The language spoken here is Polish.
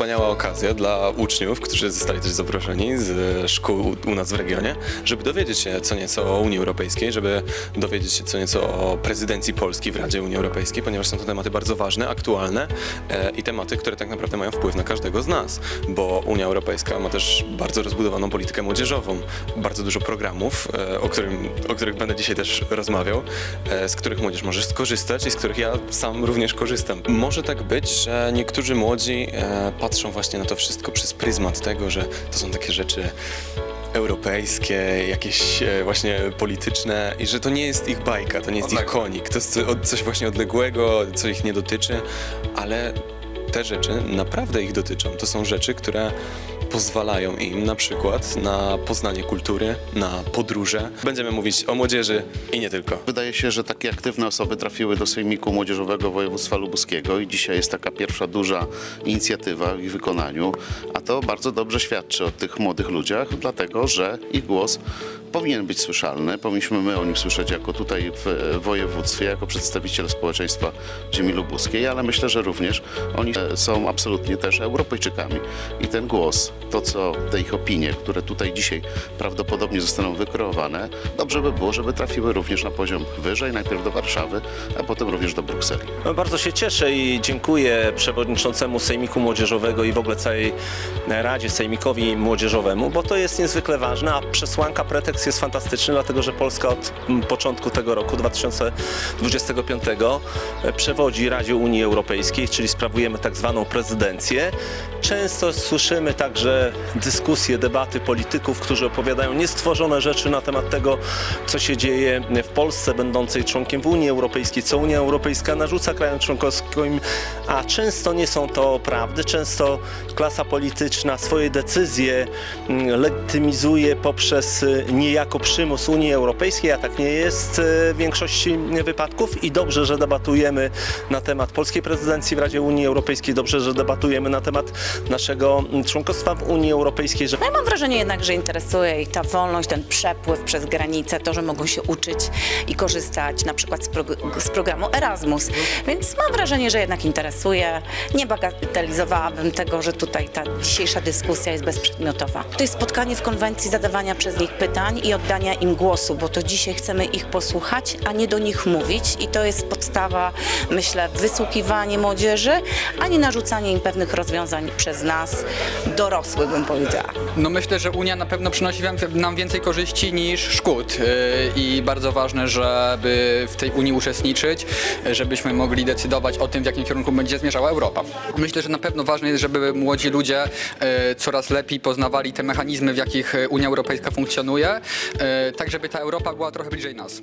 okazja dla uczniów, którzy zostali też zaproszeni z szkół u nas w regionie, żeby dowiedzieć się co nieco o Unii Europejskiej, żeby dowiedzieć się co nieco o prezydencji Polski w Radzie Unii Europejskiej, ponieważ są to tematy bardzo ważne, aktualne e, i tematy, które tak naprawdę mają wpływ na każdego z nas, bo Unia Europejska ma też bardzo rozbudowaną politykę młodzieżową, bardzo dużo programów, e, o, którym, o których będę dzisiaj też rozmawiał, e, z których młodzież może skorzystać i z których ja sam również korzystam. Może tak być, że niektórzy młodzi e, patrzą właśnie na to wszystko przez pryzmat tego, że to są takie rzeczy europejskie, jakieś e, właśnie polityczne i że to nie jest ich bajka, to nie jest ich Odległe. konik, to jest co- od- coś właśnie odległego, co ich nie dotyczy, ale te rzeczy naprawdę ich dotyczą. To są rzeczy, które pozwalają im na przykład na poznanie kultury, na podróże. Będziemy mówić o młodzieży i nie tylko. Wydaje się, że takie aktywne osoby trafiły do Sejmiku Młodzieżowego Województwa Lubuskiego i dzisiaj jest taka pierwsza duża inicjatywa w ich wykonaniu, a to bardzo dobrze świadczy o tych młodych ludziach, dlatego że ich głos powinien być słyszalny. Powinniśmy my o nim słyszeć jako tutaj w województwie, jako przedstawiciele społeczeństwa ziemi lubuskiej, ale myślę, że również oni e, są absolutnie też Europejczykami i ten głos, to co, te ich opinie, które tutaj dzisiaj prawdopodobnie zostaną wykreowane, dobrze by było, żeby trafiły również na poziom wyżej, najpierw do Warszawy, a potem również do Brukseli. No, Bardzo się cieszę i dziękuję przewodniczącemu Sejmiku Młodzieżowego i w ogóle całej Radzie Sejmikowi Młodzieżowemu, bo to jest niezwykle ważne, a przesłanka, pretekst jest fantastyczny, dlatego że Polska od początku tego roku, 2025, e, przewodzi Radzie Unii Europejskiej, czyli sprawujemy tak zwaną prezydencję. Często słyszymy także dyskusje, debaty polityków, którzy opowiadają niestworzone rzeczy na temat tego, co się dzieje w Polsce, będącej członkiem Unii Europejskiej, co Unia Europejska narzuca krajom członkowskim, a często nie są to prawdy. Często klasa polityczna swoje decyzje mm, legitymizuje poprzez y, niejako przymus Unii Europejskiej, a tak nie jest y, w większości wypadków i dobrze, że debatujemy na temat polskiej prezydencji w Radzie Unii Europejskiej, dobrze, że debatujemy na temat naszego członkostwa w Unii Europejskiej, że No ja mam wrażenie jednak, że interesuje ich ta wolność, ten przepływ przez granicę, to, że mogą się uczyć i korzystać na przykład z, prog- z programu Erasmus. Więc mam wrażenie, że jednak interesuje. Nie bagatelizowałabym tego, że tutaj ta dzisiejsza dyskusja jest bezprzedmiotowa. To jest spotkanie w konwencji zadawania przez nich pytań i oddania im głosu, bo to dzisiaj chcemy ich posłuchać, a nie do nich mówić i to jest podstawa, myślę, wysłuchiwanie młodzieży, a nie narzucanie im pewnych rozwiązań przez nas, dorosłych bym powiedziała. No myślę, że Unia na pewno przynosi nam więcej korzyści niż szkód Yy, i bardzo ważne, żeby w tej Unii uczestniczyć, żebyśmy mogli decydować o tym, w jakim kierunku będzie zmierzała Europa. Myślę, że na pewno ważne jest, żeby młodzi ludzie yy, coraz lepiej poznawali te mechanizmy, w jakich Unia Europejska funkcjonuje, yy, tak żeby ta Europa była trochę bliżej nas.